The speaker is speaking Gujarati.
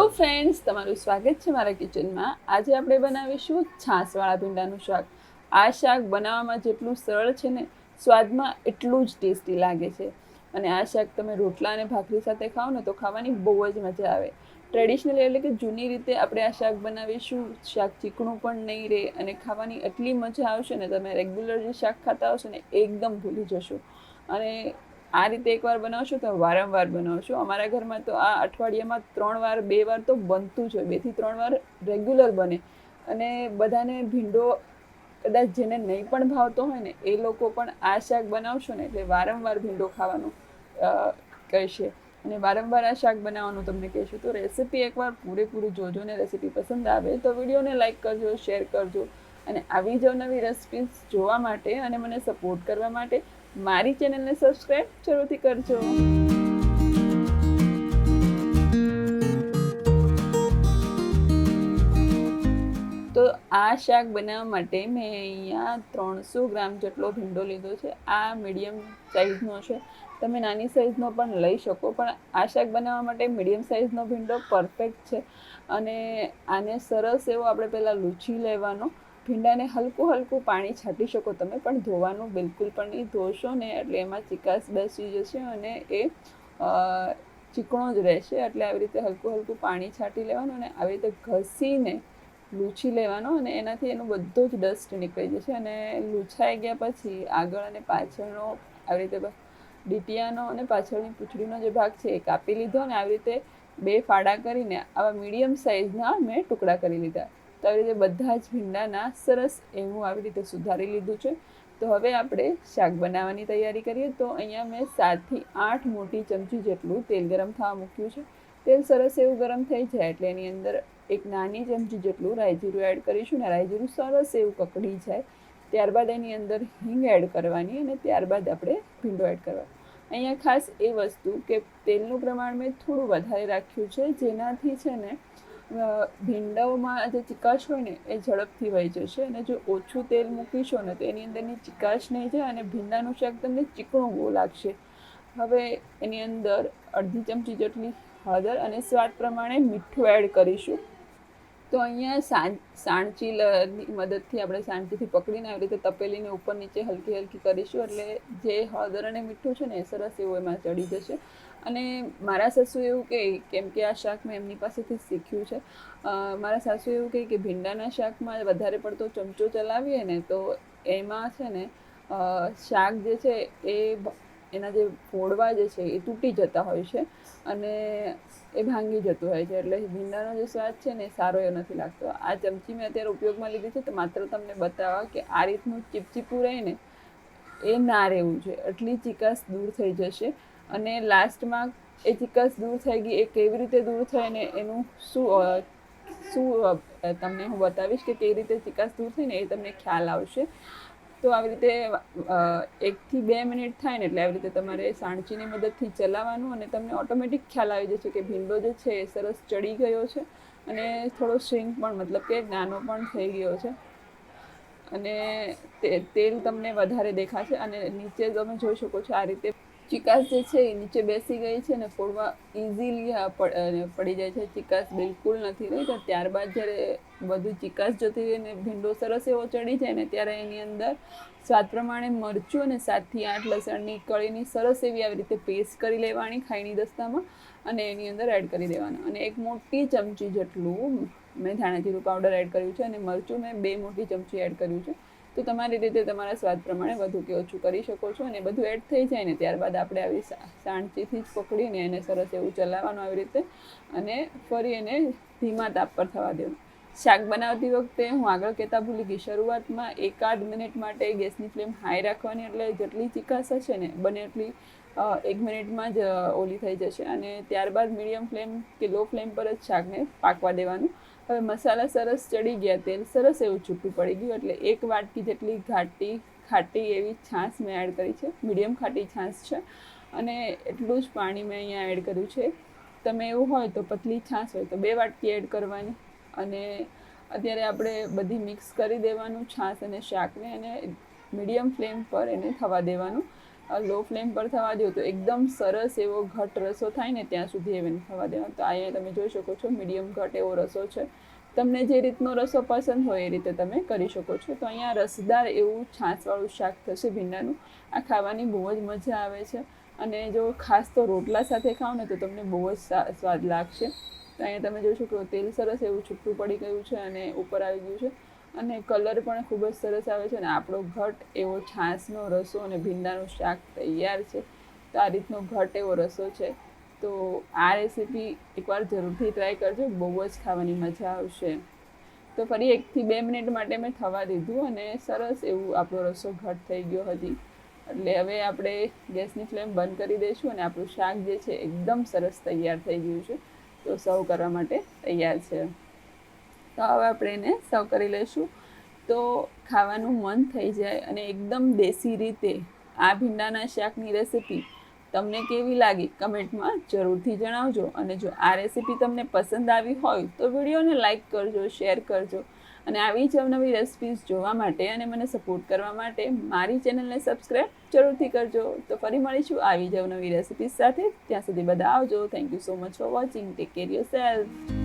હેલો ફ્રેન્ડ્સ તમારું સ્વાગત છે મારા કિચનમાં આજે આપણે બનાવીશું છાશવાળા ભીંડાનું શાક. આ શાક બનાવવામાં જેટલું સરળ છે ને, સ્વાદમાં એટલું જ ટેસ્ટી લાગે છે. અને આ શાક તમે રોટલા અને ભાખરી સાથે ખાઓ ને તો ખાવાની બહુ જ મજા આવે. ટ્રેડિશનલી એટલે કે જૂની રીતે આપણે આ શાક બનાવીશું. શાક ચીકણું પણ નહીં રહે અને ખાવાની એટલી મજા આવશે ને, તમે રેગ્યુલર જે શાક ખાતા હશો ને, એકદમ ભૂલી જશો. અને આ રીતે એકવાર બનાવશો તો વારંવાર બનાવશો. અમારા ઘરમાં તો આ અઠવાડિયામાં ત્રણ વાર, બે વાર તો બનતું જ હોય. બેથી ત્રણ વાર રેગ્યુલર બને. અને બધાને ભીંડો કદાચ જેને નહીં પણ ભાવતો હોય ને, એ લોકો પણ આ શાક બનાવશો ને એટલે વારંવાર ભીંડો ખાવાનું કહેશે. અને વારંવાર આ શાક બનાવવાનું તમને કહેશું તો રેસીપી એકવાર પૂરેપૂરી જોજો ને રેસીપી પસંદ આવે તો વિડીયોને લાઈક કરજો શેર કરજો. અને આવી જ નવી રેસિપીઝ જોવા માટે અને મને સપોર્ટ કરવા માટે મારી ચેનલને સબસ્ક્રાઈબ જરૂરથી કરજો. તો આ શાક બનાવવા માટે મેં અહીંયા ત્રણસો ગ્રામ જેટલો ભીંડો લીધો છે. આ મીડિયમ સાઇઝનો છે. તમે નાની સાઇઝનો પણ લઈ શકો, પણ આ શાક બનાવવા માટે મીડિયમ સાઇઝનો ભીંડો પરફેક્ટ છે. અને આને સરસ એવો આપણે પહેલાં લૂછી લેવાનો. ભીંડાને હલકું હલકું પાણી છાંટી શકો તમે, પણ ધોવાનું બિલકુલ પણ નહીં. ધોશો ને એટલે એમાં ચિકાસ બેસી જશે અને એ ચીકણો જ રહેશે. એટલે આવી રીતે હલકું હલકું પાણી છાંટી લેવાનું અને આવી રીતે ઘસીને લૂછી લેવાનો અને એનાથી એનો બધો જ ડસ્ટ નીકળી જશે અને લૂછાઈ ગયા પછી આગળ અને પાછળનો આવી રીતે ડીટીયાનો અને પાછળની પૂંછડીનો જે ભાગ છે એ કાપી લીધો અને આવી રીતે બે ફાડા કરીને આવા મીડિયમ સાઇઝના મેં ટુકડા કરી લીધા. તો આવી રીતે બધા જ ભીંડાના સરસ એવું આવી રીતે સુધારી લીધું છે. તો હવે આપણે શાક બનાવવાની તૈયારી કરીએ. તો અહીંયા મેં સાતથી આઠ મોટી ચમચી જેટલું તેલ ગરમ થવા મૂક્યું છે. તેલ સરસ એવું ગરમ થઈ જાય એટલે એની અંદર એક નાની ચમચી જેટલું રાઈજીરું એડ કરીશું ને રાઈજીરું સરસ એવું કકડી જાય. ત્યારબાદ એની અંદર હિંગ એડ કરવાની અને ત્યારબાદ આપણે ભીંડો એડ કરવાનો. અહીંયા ખાસ એ વસ્તુ કે તેલનું પ્રમાણ મેં થોડું વધારે રાખ્યું છે. જેનાથી છે ને ભીંડાઓમાં જે ચિકાશ હોય ને, એ ઝડપથી વહી જશે અને જો ઓછું તેલ મૂકીશો ને, તો એની અંદરની ચિકાશ નહીં જાય અને ભીંડાનું શાક તમને ચીકણું બહુ લાગશે. હવે એની અંદર અડધી ચમચી જેટલી હળદર અને સ્વાદ પ્રમાણે મીઠું એડ કરીશું. તો અહીંયા સાણચી મદદથી આપણે સાણચીથી પકડીને આવી રીતે તપેલીને ઉપર નીચે હલકી હલકી કરીશું એટલે જે હળદર અને મીઠું છે ને એ સરસ એવું એમાં ચડી જશે. અને મારા સાસુ એવું કહે, કેમ કે આ શાક મેં એમની પાસેથી શીખ્યું છે મારા સાસુ એવું કહે કે ભીંડાના શાકમાં વધારે પડતો ચમચો ચલાવીએ ને તો એમાં છે ને શાક જે છે એ એના જે ફોડવા જે છે એ તૂટી જતા હોય છે અને એ ભાંગી જતું હોય છે. એટલે ભીંડાનો જે સ્વાદ છે ને સારો એવો નથી લાગતો. આ ચમચી મેં અત્યારે ઉપયોગમાં લીધી છે તો માત્ર તમને બતાવવા કે આ રીતનું ચીપચીપું રહે ને એ ના રહેવું છે એટલી ચિકાસ દૂર થઈ જશે અને લાસ્ટમાં એ ચિકાસ દૂર થઈ ગઈ એ કેવી રીતે દૂર થઈ ને એનું શું શું તમને હું બતાવીશ કે કેવી રીતે ચિકાસ દૂર થઈ ને એ તમને ખ્યાલ આવશે. તો આવી રીતે એકથી બે મિનિટ થાય ને એટલે આવી રીતે તમારે સાણચીની મદદથી ચલાવવાનું અને તમને ઓટોમેટિક ખ્યાલ આવી જશે કે ભીંડો જે છે એ સરસ ચડી ગયો છે અને થોડો શ્રિંક પણ, મતલબ કે નાનો પણ થઈ ગયો છે. અને તેલ તમને વધારે દેખાશે અને નીચે તમે જોઈ શકો છો આ રીતે ચિકાસ જે છે એ નીચે બેસી ગઈ છે ને ફૂડમાં ઇઝીલી પડી જાય છે. ચિકાસ બિલકુલ નથી રહી. તો ત્યારબાદ જ્યારે બધું ચિકાસ જતી રહી ને ભીંડો સરસ એવો ચડી જાય ને ત્યારે એની અંદર સ્વાદ પ્રમાણે મરચું અને સાતથી આઠ લસણની કળીની સરસ એવી આવી રીતે પેસ્ટ કરી લેવાની ખાઈની દસ્તામાં અને એની અંદર એડ કરી દેવાનું. અને એક મોટી ચમચી જેટલું મેં ધાણા જીરું પાવડર એડ કર્યું છે અને મરચું મેં બે મોટી ચમચી એડ કર્યું છે. તો તમારી રીતે તમારા સ્વાદ પ્રમાણે વધુ કે ઓછું કરી શકો છો અને બધું એડ થઈ જાય ને ત્યારબાદ આપણે આવી સાણચીથી જ પકડીને એને સરસ એવું ચલાવવાનું આવી રીતે અને ફરી એને ધીમા તાપ પર થવા દેવું શાક બનાવતી વખતે હું આગળ કહેતા ભૂલી ગઈ, શરૂઆતમાં એકાદ મિનિટ માટે ગેસની ફ્લેમ હાઈ રાખવાની એટલે જેટલી ચિકાસ હશે ને, બને એટલી એક મિનિટમાં જ ઓલી થઈ જશે અને ત્યારબાદ મીડિયમ ફ્લેમ કે લો ફ્લેમ પર જ શાકને પાકવા દેવાનું. હવે મસાલા સરસ ચડી ગયા તેલ સરસ એવું છૂટું પડી ગયું એટલે એક વાટકી જેટલી ઘાટી, ખાટી એવી છાશ મેં એડ કરી છે. મીડિયમ ખાટી છાશ છે અને એટલું જ પાણી મેં અહીંયા એડ કર્યું છે. તમે એવું હોય તો પતલી છાશ હોય તો બે વાટકી એડ કરવાની અને અત્યારે આપણે બધી મિક્સ કરી દેવાનું છાશ અને શાકને અને મીડિયમ ફ્લેમ પર એને થવા દેવાનું. લો ફ્લેમ પર થવા દો તો એકદમ સરસ એવો ઘટ રસો થાય ને ત્યાં સુધી એને થવા દેવાનો. તો અહીંયા તમે જોઈ શકો છો મીડિયમ ઘટ એવો રસો છે. તમને જે રીતનો રસો પસંદ હોય એ રીતે તમે કરી શકો છો. તો અહીંયા રસદાર એવું છાશવાળું શાક થશે ભીંડાનું. આ ખાવાની બહુ જ મજા આવે છે. અને જો ખાસ તો રોટલા સાથે ખાઓ ને તો તમને બહુ જ સ્વાદ લાગશે. તો અહીંયા તમે જોઈ શકો તેલ સરસ એવું છૂટું પડી ગયું છે અને ઉપર આવી ગયું છે. અને કલર પણ ખૂબ જ સરસ આવે છે અને આપણો ઘટ એવો છાશનો રસો અને ભીંડાનું શાક તૈયાર છે. તો આ રીતનો ઘટ એવો રસો છે. તો આ રેસીપી એકવાર જરૂરથી ટ્રાય કરજો, બહુ જ ખાવાની મજા આવશે. તો ફરી એકથી બે મિનિટ માટે મેં થવા દીધું અને સરસ એવું આપણો રસો ઘટ થઈ ગયો હતી એટલે હવે આપણે ગેસની ફ્લેમ બંધ કરી દઈશું અને આપણું શાક જે છે, એકદમ સરસ તૈયાર થઈ ગયું છે. તો સર્વ કરવા માટે તૈયાર છે. તો હવે આપણે એને સર્વ કરી લઈશું. તો ખાવાનું મન થઈ જાય અને એકદમ દેશી રીતે આ ભીંડાના શાકની રેસીપી તમને કેવી લાગી કમેન્ટમાં જરૂરથી જણાવજો. અને જો આ રેસીપી તમને પસંદ આવી હોય તો વિડીયોને લાઇક કરજો શેર કરજો. અને આવી જ અવનવી રેસિપીઝ જોવા માટે અને મને સપોર્ટ કરવા માટે મારી ચેનલને સબસ્ક્રાઈબ જરૂરથી કરજો. તો ફરી મળીશું આવી જ અવનવી રેસિપીઝ સાથે. ત્યાં સુધી બધા આવજો. Thank you so much for watching take care yourself